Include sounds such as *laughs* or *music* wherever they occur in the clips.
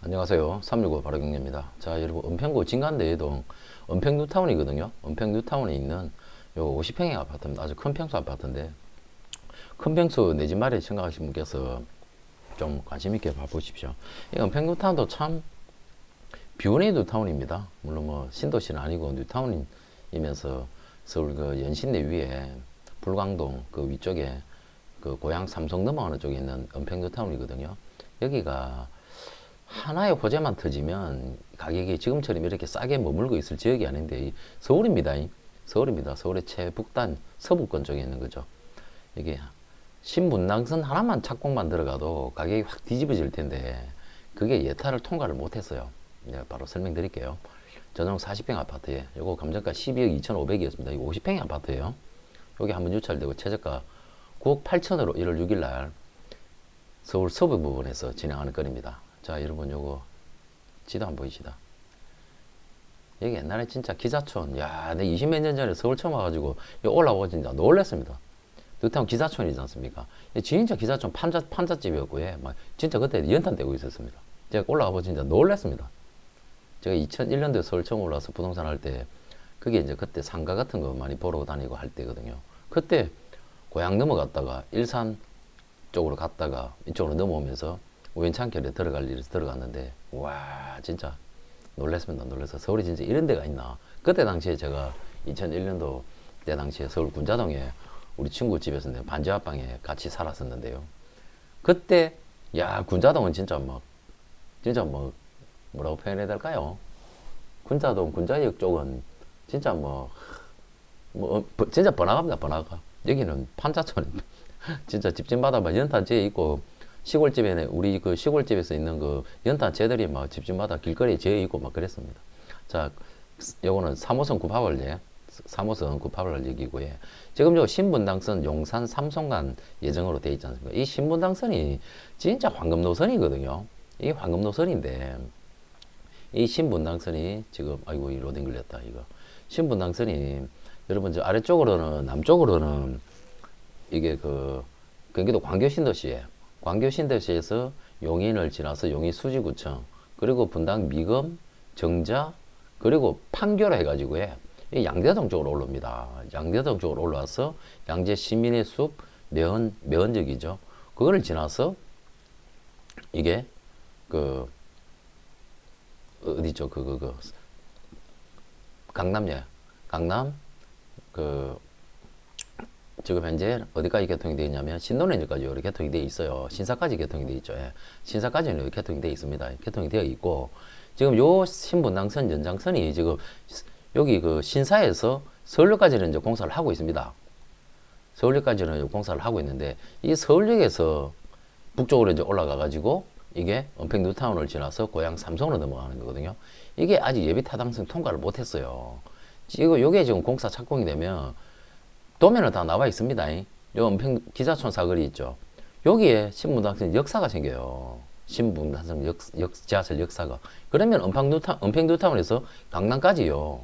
안녕하세요. 365 바로경례입니다. 자, 여러분, 은평구 진간대에동 은평 뉴타운이거든요. 은평 뉴타운에 있는 요 50평의 아파트입니다. 아주 큰 평수 아파트인데 큰 평수 내 집 마련 생각하시는 분께서 좀 관심 있게 봐보십시오. 이 은평 뉴타운도 참 뷰네 뉴타운입니다. 물론 뭐 신도시는 아니고 뉴타운이면서 서울 그 연신내 위에 불광동 그 위쪽에 그 고향 삼성 넘어가는 쪽에 있는 은평 뉴타운이거든요. 여기가 하나의 호재만 터지면 가격이 지금처럼 이렇게 싸게 머물고 있을 지역이 아닌데 이 서울입니다. 이 서울입니다. 서울의 최북단 서부권 쪽에 있는 거죠. 이게 신분당선 하나만 착공만 들어가도 가격이 확 뒤집어질 텐데 그게 예타를 통과를 못했어요. 바로 설명드릴게요. 전용 40평 아파트에 요거 감정가 12억 2,500이었습니다. 이거 50평의 아파트예요. 여기 한번 유찰되고 최저가 9억 8천으로 1월 6일 날 서울 서부 부분에서 진행하는 건입니다. 자, 여러분 요거 지도 한번 보이시다. 여기 옛날에 진짜 기자촌, 야, 내 20몇 년 전에 서울 처음 와가지고 올라오고 진짜 놀랬습니다. 뉴타운 기자촌이지 않습니까? 이 진짜 기자촌 판자, 판자집이었고, 예, 막 진짜 그때 연탄 떼고 있었습니다. 제가 올라가고 진짜 놀랬습니다. 제가 2001년도에 서울 처음 올라와서 부동산 할 때, 그게 이제 그때 상가 같은 거 많이 보러 다니고 할 때거든요. 그때 고향 넘어갔다가 일산 쪽으로 갔다가 이쪽으로 넘어오면서 우연찮게 들어갈 일이 들어갔는데 와 진짜 놀랐습니다. 놀라서 서울이 진짜 이런 데가 있나. 그때 당시에 제가 2001년도 때 당시에 서울 군자동에 우리 친구 집에서 내가 반지하방에 같이 살았었는데요. 그때 야 군자동은 진짜 막 진짜 뭐 뭐라고 표현해야 될까요? 군자동 군자역 쪽은 진짜 뭐, 뭐 어, 진짜 번화가입니다 번화가. 여기는 판자촌 *laughs* 진짜 집집마다 막 연탄재 있고 시골집에 우리 그 시골집에서 있는 그 연탄 재들이 막 집집마다 길거리에 재어 있고 막 그랬습니다. 자, 요거는 3호선 구파벌예 3호선 구파벌 얘기고요. 예. 지금 요 신분당선 용산 삼성간 예정으로 돼 있지 않습니까? 이 신분당선이 진짜 황금 노선이거든요. 이 황금 노선인데 이 신분당선이 지금 아이고 이 로딩 걸렸다 이거 신분당선이 여러분 저 아래쪽으로는 남쪽으로는 이게 그 경기도 광교신도시에 광교신도시에서 용인을 지나서 용인 수지구청 그리고 분당 미검 정자 그리고 판교로 해가지고 해. 이 양재동 쪽으로 올라옵니다. 양재동 쪽으로 올라와서 양재 시민의 숲 매헌 매헌적이죠. 그거를 지나서 이게 그 어디죠 그그 그, 그, 강남예 강남 그 지금 현재 어디까지 개통이 되어 있냐면 신논현까지 여기 개통이 되어 있어요. 신사까지 개통이 되어 있죠. 예. 신사까지는 여기 개통이 되어 있습니다. 개통이 되어 있고 지금 요 신분당선 연장선이 지금 여기 그 신사에서 서울역까지는 이제 공사를 하고 있습니다. 서울역까지는 공사를 하고 있는데 이 서울역에서 북쪽으로 이제 올라가 가지고 이게 은평 뉴타운을 지나서 고향 삼성으로 넘어가는 거거든요. 이게 아직 예비 타당성 통과를 못 했어요. 지금 요게 지금 공사 착공이 되면 도면은 다 나와 있습니다. 요 은평 기자촌 사거리 있죠. 여기에 신분당선 역사가 생겨요. 신분당선 역, 역, 지하철 역사가. 그러면 은평 뉴타, 은평 뉴타운에서 강남까지요.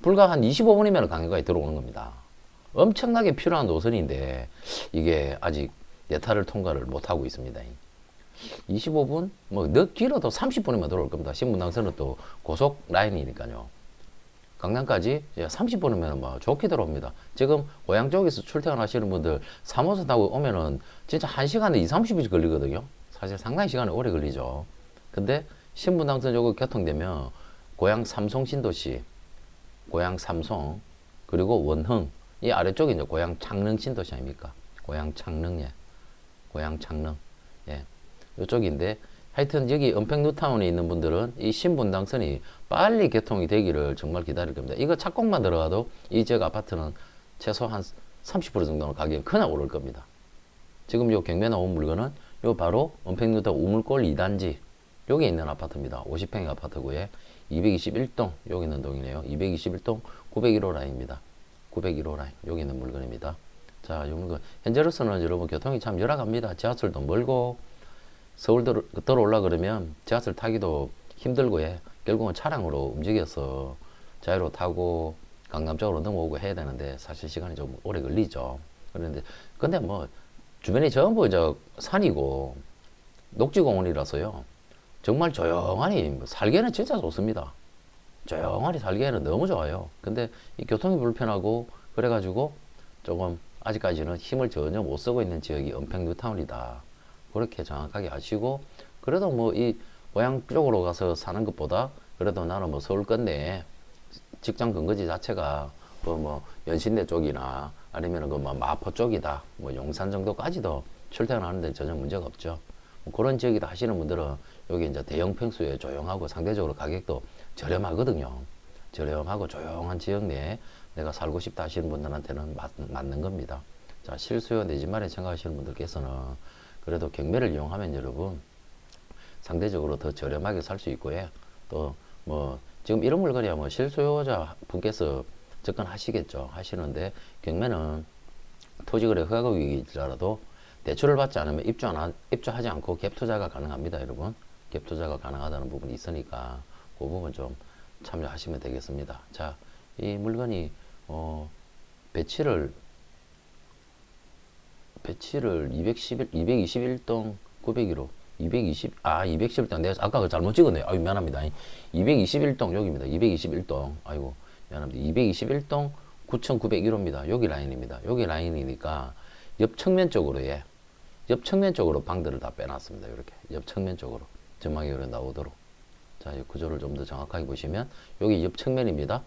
불과 한 25분이면 강남까지 들어오는 겁니다. 엄청나게 필요한 노선인데 이게 아직 예타를 통과를 못 하고 있습니다. 25분? 뭐, 늦 길어도 30분이면 들어올 겁니다. 신분당선은 또 고속 라인이니까요. 강남까지 30분이면 뭐 좋게 들어옵니다. 지금 고향 쪽에서 출퇴근하시는 분들 3호선 타고 오면은 진짜 1시간에 2, 30분 걸리거든요. 사실 상당히 시간이 오래 걸리죠. 근데 신분 당선 요거 개통되면 고향 삼성 신도시, 고향 삼성, 그리고 원흥, 이 아래쪽이 이제 고향 창릉 신도시 아닙니까? 고향 창릉, 예. 고향 창릉, 예. 요쪽인데 하여튼 여기 은평 뉴타운에 있는 분들은 이 신분당선이 빨리 개통이 되기를 정말 기다릴 겁니다. 이거 착공만 들어가도 이 지역 아파트는 최소 한 30% 정도는 가격이 그냥 오를 겁니다. 지금 요 경매 나온 물건은 요 바로 은평 뉴타운 우물골 2단지 여기 있는 아파트입니다. 50평의 아파트고요. 221동 여기 있는 동이네요. 221동 901호 라인입니다. 901호 라인 여기 있는 물건입니다. 자, 요 물건 현재로서는 여러분 교통이 참 열악합니다. 지하철도 멀고 서울 들어, 들어 올라 그러면 지하철 타기도 힘들고 해. 결국은 차량으로 움직여서 자유로 타고 강남 쪽으로 넘어오고 해야 되는데 사실 시간이 좀 오래 걸리죠. 그런데 근데 뭐 주변이 전부 저 산이고 녹지공원이라서요. 정말 조용하니 뭐 살기에는 진짜 좋습니다. 조용하니 살기에는 너무 좋아요. 근데 이 교통이 불편하고 그래가지고 조금 아직까지는 힘을 전혀 못 쓰고 있는 지역이 은평 뉴타운이다. 그렇게 정확하게 아시고 그래도 뭐 이 고향 쪽으로 가서 사는 것보다 그래도 나는 뭐 서울 건데 직장 근거지 자체가 그뭐 연신내 쪽이나 아니면은 그뭐 마포 쪽이다. 뭐 용산 정도까지도 출퇴근하는데 전혀 문제가 없죠. 뭐 그런 지역이다 하시는 분들은 여기 이제 대형 평수에 조용하고 상대적으로 가격도 저렴하거든요. 저렴하고 조용한 지역 내에 내가 살고 싶다 하시는 분들한테는 맞, 맞는 겁니다. 자, 실수요 내집 마련 생각하시는 분들께서는 그래도 경매를 이용하면 여러분 상대적으로 더 저렴하게 살 수 있고요. 또 뭐 지금 이런 물건이야 뭐 실수요자 분께서 접근하시겠죠. 하시는데 경매는 토지거래 허가구역이라도 대출을 받지 않으면 입주 안 하- 입주하지 않고 갭 투자가 가능합니다, 여러분. 갭 투자가 가능하다는 부분이 있으니까 그 부분 좀 참여하시면 되겠습니다. 자, 이 물건이 어 배치를 배치를 211, 221동 901호 220, 아, 211동. 내가 아까 그 잘못 찍었네요. 아유, 미안합니다. 221동 여기입니다. 221동. 아이고, 미안합니다. 221동 9901호입니다. 여기 라인입니다. 여기 라인이니까 옆 측면 쪽으로, 예. 옆 측면 쪽으로 방들을 다 빼놨습니다. 이렇게. 옆 측면 쪽으로. 전망이 이렇게 나오도록. 자, 이 구조를 좀 더 정확하게 보시면 여기 옆 측면입니다.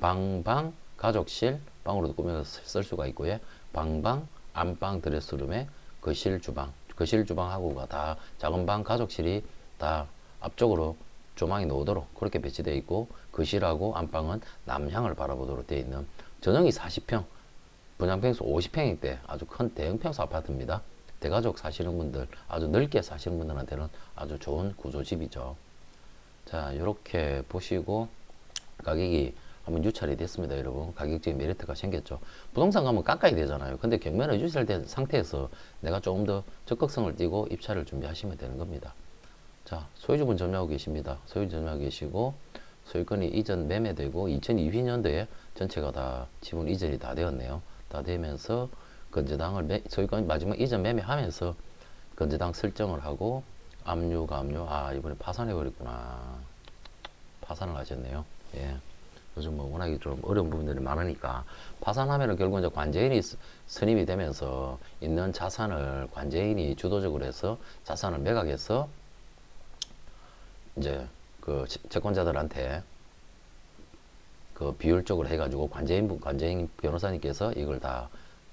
방방 가족실 방으로도 꾸며서 쓸 수가 있고요. 방방 안방 드레스룸에 거실 주방 거실 주방하고가 다 작은 방 가족실이 다 앞쪽으로 조망이 나오도록 그렇게 배치되어 있고 거실하고 안방은 남향을 바라보도록 되어 있는 전용이 40평 분양평수 50평대 아주 큰 대형 평수 아파트입니다. 대가족 사시는 분들 아주 넓게 사시는 분들한테는 아주 좋은 구조집이죠. 자 이렇게 보시고 가격이 한번 유찰이 됐습니다, 여러분. 가격적인 메리트가 생겼죠. 부동산 가면 깎아야 되잖아요. 근데 경매는 유찰된 상태에서 내가 조금 더 적극성을 띠고 입찰을 준비하시면 되는 겁니다. 자, 소유주분 점유하고 계십니다. 소유주 점유하고 계시고 소유권이 이전 매매되고 2002년도에 전체가 다 지분 이전이 다 되었네요. 다 되면서 건재당을 매, 소유권 마지막 이전 매매하면서 건재당 설정을 하고 압류가 압류 아 이번에 파산해 버렸구나 파산을 하셨네요. 예. 요즘 뭐 워낙에 좀 어려운 부분들이 많으니까 파산하면은 결국 이제 관제인이 스- 선임이 되면서 있는 자산을 관제인이 주도적으로 해서 자산을 매각해서 이제 그 채- 채권자들한테 그 비율적으로 해가지고 관제인 분- 관제인 변호사님께서 이걸 다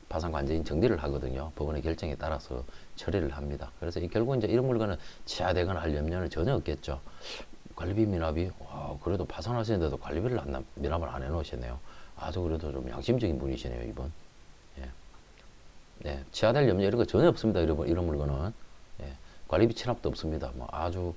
파산 관제인 정리를 하거든요. 법원의 결정에 따라서 처리를 합니다. 그래서 이 결국 이제 이런 물건은 취하되거나 할 염려는 전혀 없겠죠. 관리비 미납이 와 그래도 파산하시는데도 관리비를 안 납- 미납을 안 해놓으셨네요. 아주 그래도 좀 양심적인 분이시네요 이번. 예. 네, 취하될 염려 이런 거 전혀 없습니다. 이런 이런 물건은 예. 관리비 체납도 없습니다. 뭐 아주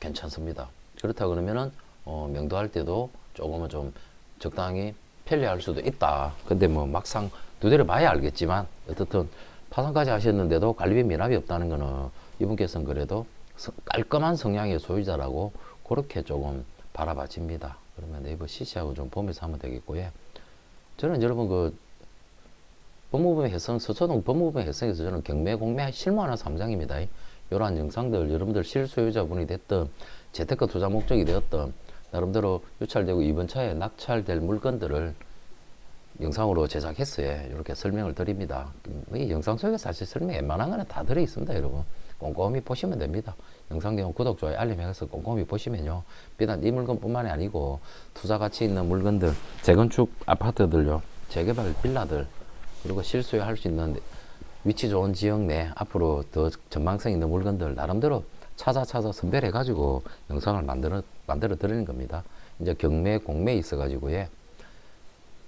괜찮습니다. 그렇다 그러면은 어, 명도할 때도 조금은 좀 적당히 편리할 수도 있다. 근데 뭐 막상 두드려 봐야 알겠지만 어떻든 파산까지 하셨는데도 관리비 미납이 없다는 거는 이분께서는 그래도 서- 깔끔한 성향의 소유자라고 그렇게 조금 바라봐집니다. 그러면 네이버 CC하고 좀 보면서 하면 되겠고요. 저는 여러분 그 법무부의 해성 서초동 법무부의 해성에서 저는 경매 공매 실무하는 사무장입니다. 이러한 영상들 여러분들 실소유자분이 됐든 재테크 투자 목적이 되었든 나름대로 유찰되고 이번 차에 낙찰될 물건들을 영상으로 제작했어요. 이렇게 설명을 드립니다. 음, 이 영상 속에 사실 설명 웬만한 거는 다 들어 있습니다, 여러분. 꼼꼼히 보시면 됩니다. 영상 내용 구독, 좋아요, 알림 해서 꼼꼼히 보시면요. 비단 이 물건뿐만이 아니고 투자 가치 있는 물건들, 재건축 아파트들요, 재개발 빌라들, 그리고 실수요 할 수 있는 위치 좋은 지역 내 앞으로 더 전망성 있는 물건들 나름대로 찾아 찾아 선별해 가지고 영상을 만들어 만들어 드리는 겁니다. 이제 경매 공매 있어 가지고 예.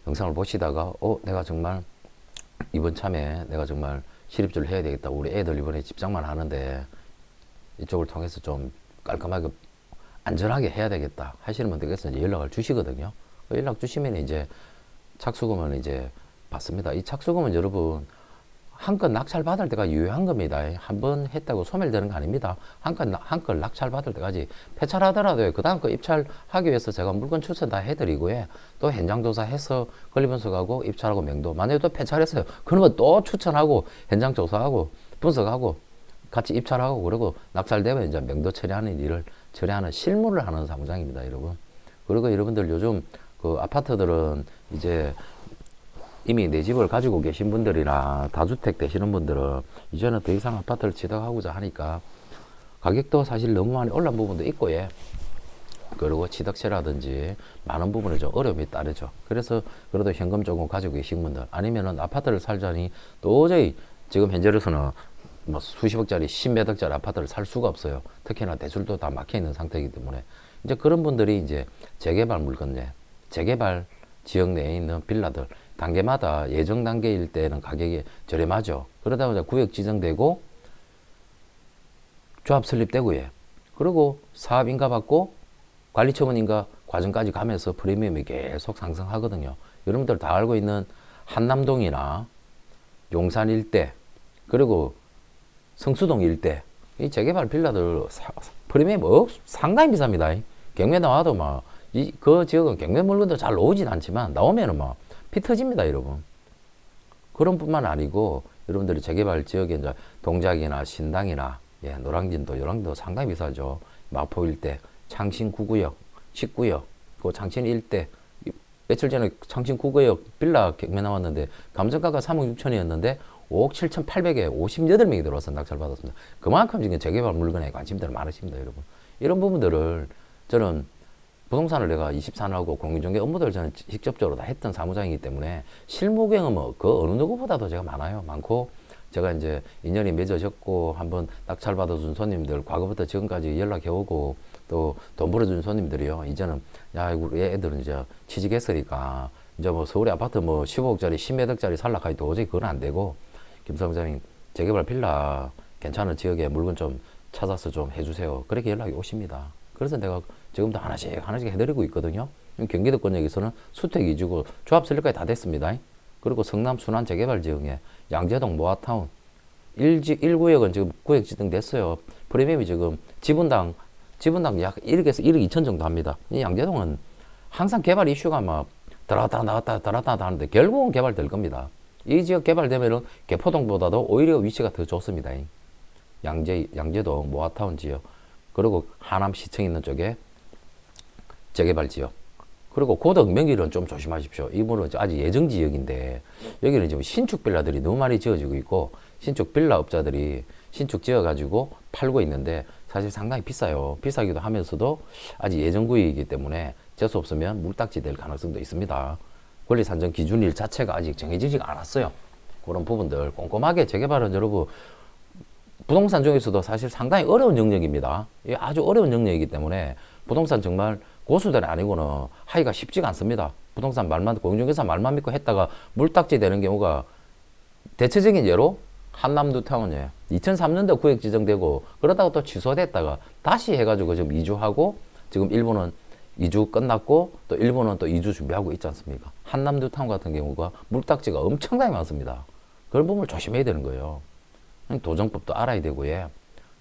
영상을 보시다가 어 내가 정말 이번 참에 내가 정말 실입주를 해야 되겠다. 우리 애들 이번에 집장만 하는데 이쪽을 통해서 좀 깔끔하게 안전하게 해야 되겠다 하시는 분들께서 이제 연락을 주시거든요. 그 연락 주시면 이제 착수금은 이제 받습니다. 이 착수금은 여러분 한 건 낙찰 받을 때가 유효한 겁니다. 한 번 했다고 소멸되는 거 아닙니다. 한건한건 낙찰 받을 때까지 폐찰하더라도 그 다음 거 입찰하기 위해서 제가 물건 추천 다 해드리고요. 또 현장 조사해서 권리 분석하고 입찰하고 명도 만약에 또 폐찰했어요. 그러면 또 추천하고 현장 조사하고 분석하고 같이 입찰하고 그리고 낙찰되면 이제 명도 처리하는 일을 처리하는 실무를 하는 사무장입니다, 여러분. 그리고 여러분들 요즘 그 아파트들은 이제 이미 내 집을 가지고 계신 분들이나 다주택 되시는 분들은 이제는 더 이상 아파트를 취득하고자 하니까 가격도 사실 너무 많이 올라온 부분도 있고 예. 그리고 취득세라든지 많은 부분에 좀 어려움이 따르죠. 그래서 그래도 현금 조금 가지고 계신 분들 아니면은 아파트를 살자니 도저히 지금 현재로서는 뭐 수십억짜리, 십몇 억짜리 아파트를 살 수가 없어요. 특히나 대출도 다 막혀 있는 상태이기 때문에 이제 그런 분들이 이제 재개발 물건 내 재개발 지역 내에 있는 빌라들 단계마다 예정 단계일 때는 가격이 저렴하죠. 그러다 보니까 구역 지정되고 조합 설립되고 예. 그리고 사업 인가 받고 관리 처분 인가 과정까지 가면서 프리미엄이 계속 상승하거든요. 여러분들 다 알고 있는 한남동이나 용산 일대 그리고 성수동 일대 이 재개발 빌라들 사- 프리미엄 어, 상당히 비쌉니다. 경매 나와도 막 이 그 지역은 경매 물건도 잘 나오진 않지만 나오면은 막 피 터집니다, 여러분. 그런 뿐만 아니고 여러분들이 재개발 지역에 이제 동작이나 신당이나 예, 노량진도 요랑도 상당히 비싸죠. 마포 일대, 창신 9구역, 10구역, 그 창신 일대 이- 며칠 전에 창신 9구역 빌라 경매 나왔는데 감정가가 3억 6천이었는데 5억 7천 8백에 58명이 들어와서 낙찰 받았습니다. 그만큼 지금 재개발 물건에 관심들 많으십니다, 여러분. 이런 부분들을 저는 부동산을 내가 24년하고 공인중개 업무들 저는 직접적으로 다 했던 사무장이기 때문에 실무 경험은 그 어느 누구보다도 제가 많아요. 많고 제가 이제 인연이 맺어졌고 한번 낙찰 받아준 손님들 과거부터 지금까지 연락해 오고 또 돈 벌어준 손님들이요. 이제는 야 우리 애들은 이제 취직했으니까 이제 뭐 서울에 아파트 뭐 15억짜리 10몇 억짜리 살락하기 도저히 그건 안 되고 김 사무장님 재개발 빌라 괜찮은 지역에 물건 좀 찾아서 좀 해주세요. 그렇게 연락이 오십니다. 그래서 내가 지금도 하나씩 하나씩 해드리고 있거든요. 경기도권역에서는 수택 이주고 조합 설립까지 다 됐습니다. 그리고 성남 순환 재개발 지역에 양재동 모아타운 1지 1구역은 지금 구역 지정됐어요. 프리미엄이 지금 지분당 지분당 약 1억에서 1억 2천 정도 합니다. 이 양재동은 항상 개발 이슈가 막 들어갔다 나갔다 들어갔다 하는데 결국은 개발될 겁니다. 이 지역 개발되면은 개포동보다도 오히려 위치가 더 좋습니다. 양재 양재동 모아타운 지역 그리고 하남 시청 있는 쪽에 재개발 지역 그리고 고덕 명기는 좀 조심하십시오. 이분은 아직 예정 지역인데 여기는 지금 신축 빌라들이 너무 많이 지어지고 있고 신축 빌라 업자들이 신축 지어가지고 팔고 있는데 사실 상당히 비싸요. 비싸기도 하면서도 아직 예정 구역이기 때문에 재수 없으면 물딱지 될 가능성도 있습니다. 권리 산정 기준일 자체가 아직 정해지지가 않았어요. 그런 부분들 꼼꼼하게 재개발은 여러분 부동산 중에서도 사실 상당히 어려운 영역입니다. 이게 아주 어려운 영역이기 때문에 부동산 정말 고수들이 아니고는 하기가 쉽지가 않습니다. 부동산 말만 공중개사 말만 믿고 했다가 물딱지 되는 경우가 대체적인 예로 한남두 타운에 2003년도 구역 지정되고 그러다가 또 취소됐다가 다시 해가지고 지금 이주하고 지금 일본은 이주 끝났고 또 일본은 또 이주 준비하고 있지 않습니까? 한남두 타운 같은 경우가 물딱지가 엄청나게 많습니다. 그런 부분을 조심해야 되는 거예요. 도정법도 알아야 되고 예.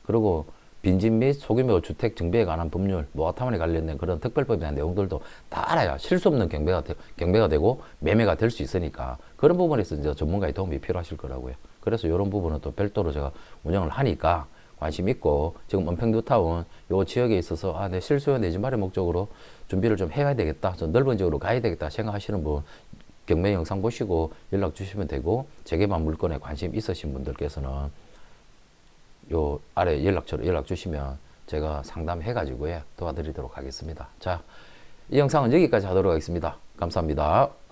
그리고 빈집 및 소규모 주택 정비에 관한 법률, 모아타운에 관련된 그런 특별법에 대한 내용들도 다 알아야 실수 없는 경매가 되, 경매가 되고 매매가 될 수 있으니까 그런 부분에서 이제 전문가의 도움이 필요하실 거라고요. 그래서 이런 부분은 또 별도로 제가 운영을 하니까 관심 있고 지금 은평뉴타운 요 지역에 있어서 아, 내 실수요 내집 마련 목적으로 준비를 좀 해야 되겠다, 좀 넓은 지역으로 가야 되겠다 생각하시는 분 경매 영상 보시고 연락 주시면 되고 재개발 물건에 관심 있으신 분들께서는 요 아래 연락처로 연락 주시면 제가 상담해 가지고 도와드리도록 하겠습니다. 자, 이 영상은 여기까지 하도록 하겠습니다. 감사합니다.